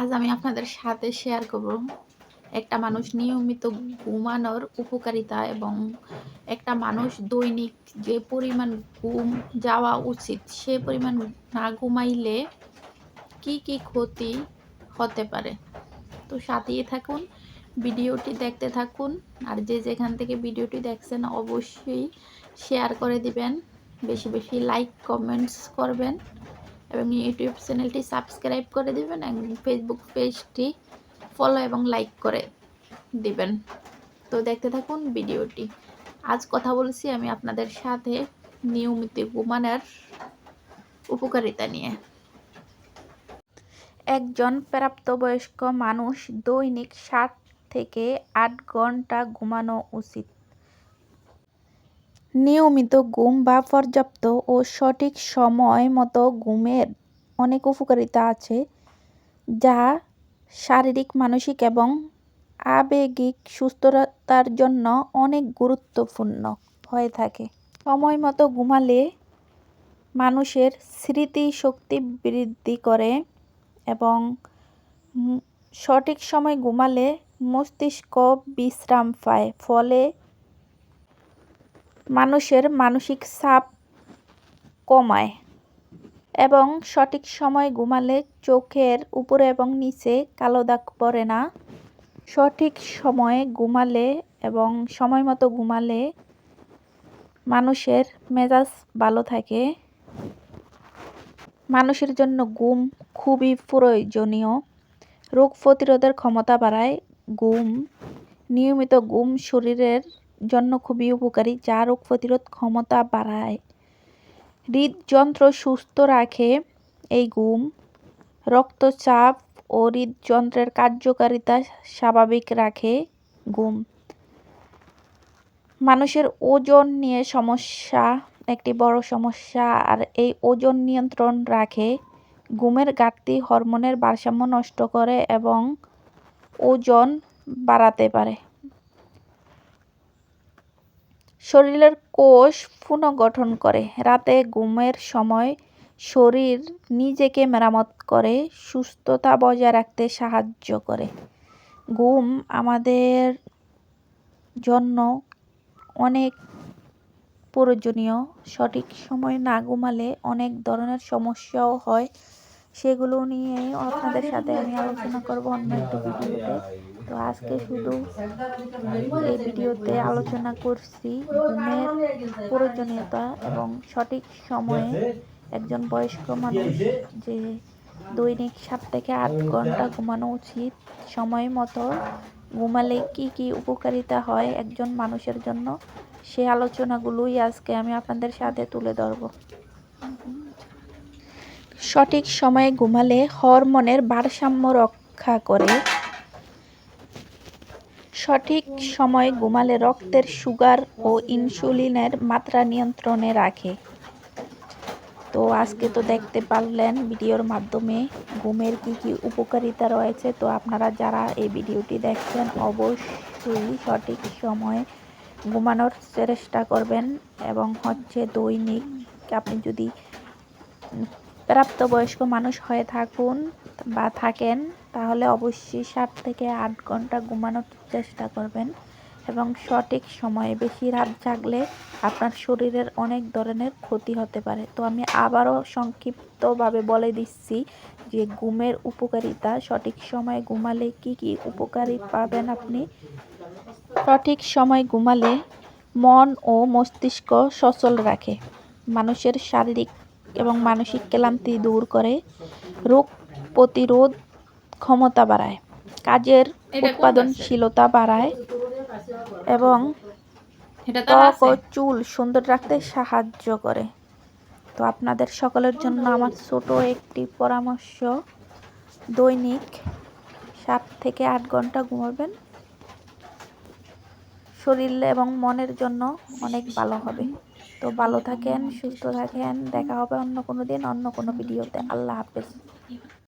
আজ আমি আপনাদের সাথে শেয়ার করব একটা মানুষ নিয়মিত ঘুমানোর উপকারিতা এবং একটা মানুষ দৈনিক যে পরিমাণ ঘুম যাওয়া উচিত, সে পরিমাণ না ঘুমাইলে কি কি ক্ষতি হতে পারে? তো সাথেই থাকুন, ভিডিওটি দেখতে থাকুন, আর যে যেখান থেকে ভিডিওটি দেখছেন অবশ্যই শেয়ার করে দিবেন, বেশি বেশি লাইক কমেন্টস করবেন। এবং ইউটিউব চ্যানেলটি সাবস্ক্রাইব করে দিবেন এবং ফেসবুক পেজটি ফলো এবং লাইক করে দিবেন। তো দেখতে থাকুন ভিডিওটি। আজ কথা বলছি আমি আপনাদের সাথে নিয়মিত ঘুমানোর উপকারিতা নিয়ে। একজন প্রাপ্তবয়স্ক মানুষ দৈনিক ষাট থেকে আট ঘণ্টা ঘুমানো উচিত। নিয়মিত ঘুম বা পর্যাপ্ত ও সঠিক সময় মতো ঘুমের অনেক উপকারিতা আছে, যা শারীরিক, মানসিক এবং আবেগিক সুস্থতার জন্য অনেক গুরুত্বপূর্ণ হয়ে থাকে। সময় মতো ঘুমালে মানুষের স্মৃতিশক্তি বৃদ্ধি করে এবং সঠিক সময় ঘুমালে মস্তিষ্ক বিশ্রাম পায়। ফলে মানুষের মানসিক চাপ কমায় এবং সঠিক সময় ঘুমালে চোখের উপরে এবং নিচে কালো দাগ পড়ে না। সঠিক সময়ে ঘুমালে এবং সময় মতো ঘুমালে মানুষের মেজাজ ভালো থাকে। মানুষের জন্য ঘুম খুবই প্রয়োজনীয়। রোগ প্রতিরোধের ক্ষমতা বাড়ায় ঘুম। নিয়মিত ঘুম শরীরের জন্য খুবই উপকারী। যা রোগ প্রতিরোধ ক্ষমতা বাড়ায়। হৃদযন্ত্র সুস্থ রাখে এই ঘুম। রক্তচাপ ও হৃদযন্ত্রের কার্যকারিতা স্বাভাবিক রাখে ঘুম। মানুষের ওজন নিয়ে সমস্যা, একটি বড় সমস্যা, আর এই ওজন নিয়ন্ত্রণ রাখে। ঘুমের ঘাটতি হরমোনের ভারসাম্য নষ্ট করে এবং ওজন বাড়াতে পারে। শরীরের কোষ পুনর্গঠন করে। রাতে ঘুমের সময় শরীর নিজেকে মেরামত করে, সুস্থতা বজায় রাখতে সাহায্য করে। ঘুম আমাদের জন্য অনেক প্রয়োজনীয়। সঠিক সময় না ঘুমালে অনেক ধরনের সমস্যাও হয়। সেগুলো নিয়ে আপনাদের সাথে আমি আলোচনা করব অন্য একটি ভিডিওতে। তো আজকে শুধু এই ভিডিওতে আলোচনা করছি ঘুমের প্রয়োজনীয়তা এবং সঠিক সময়ে একজন বয়স্ক মানুষ যে দৈনিক সাত থেকে আট ঘণ্টা ঘুমানো উচিত, সময় মতো ঘুমালে কি কি উপকারিতা হয় একজন মানুষের জন্য, সে আলোচনাগুলোই আজকে আমি আপনাদের সাথে তুলে ধরব। সঠিক সময়ে ঘুমালে হরমোনের ভারসাম্য রক্ষা করে সঠিক সময়ে ঘুমালে রক্তের সুগার ও ইনসুলিনের মাত্রা নিয়ন্ত্রণে রাখে। তো আজকে তো দেখতে পারলেন ভিডিওর মাধ্যমে ঘুমের কি কি উপকারিতা রয়েছে। তো আপনারা যারা এই ভিডিওটি দেখছেন, অবশ্যই সঠিক সময়ে ঘুমানোর চেষ্টা করবেন এবং হচ্ছে দৈনিক আপনি যদি প্রাপ্তবয়স্ক মানুষ হয়ে থাকুন বা থাকেন, তাহলে অবশ্যই সাত থেকে আট ঘণ্টা ঘুমানোর চেষ্টা করবেন এবং সঠিক সময়ে বেশি রাত জাগলে আপনার শরীরের অনেক ধরনের ক্ষতি হতে পারে। তো আমি আবারও সংক্ষিপ্তভাবে বলে দিচ্ছি যে ঘুমের উপকারিতা, সঠিক সময়ে ঘুমালে কি কি উপকারী পাবেন আপনি? সঠিক সময় ঘুমালে মন ও মস্তিষ্ক সচল রাখে। মানুষের শারীরিক এবং মানসিক ক্লান্তি দূর করে রোগ প্রতিরোধ ক্ষমতা বাড়ায় কাজের উৎপাদনশীলতা বাড়ায় এবং ত্বক ও চুল সুন্দর রাখতে সাহায্য করে। তো আপনাদের সকলের জন্য আমার ছোট একটি পরামর্শ দৈনিক সাত থেকে আট ঘণ্টা ঘুমাবেন। শরীর এবং মনের জন্য অনেক ভালো হবে। তো ভালো থাকেন, সুস্থ থাকেন, দেখা হবে অন্য কোনো দিন, অন্য কোনো ভিডিওতে। আল্লাহ হাফেজ।